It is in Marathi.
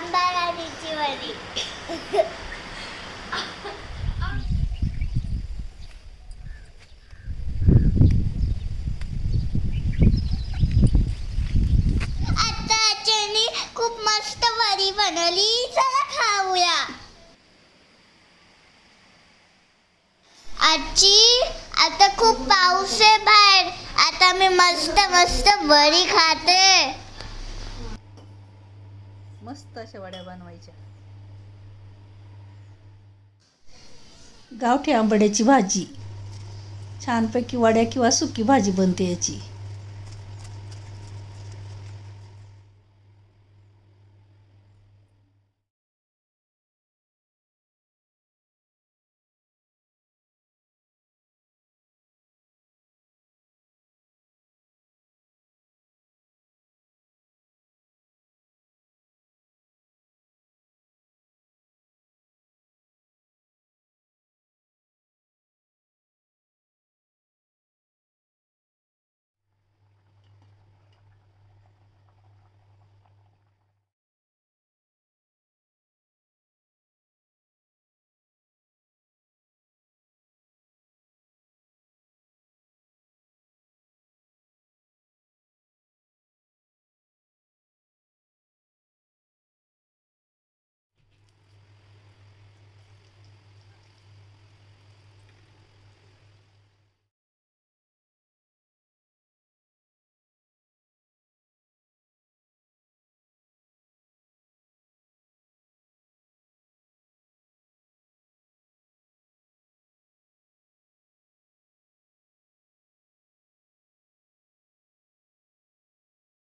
आंबाराणीची खूप मस्त वडी बनवली. चला खाऊया. आजी आता खूप पाऊस आहे बाहेर. आता मी मस्त मस्त वरी खाते. मस्त अशा वड्या बनवायच्या. गावठी आंबड्याची भाजी. छानपैकी वड्या किंवा सुकी भाजी बनते याची.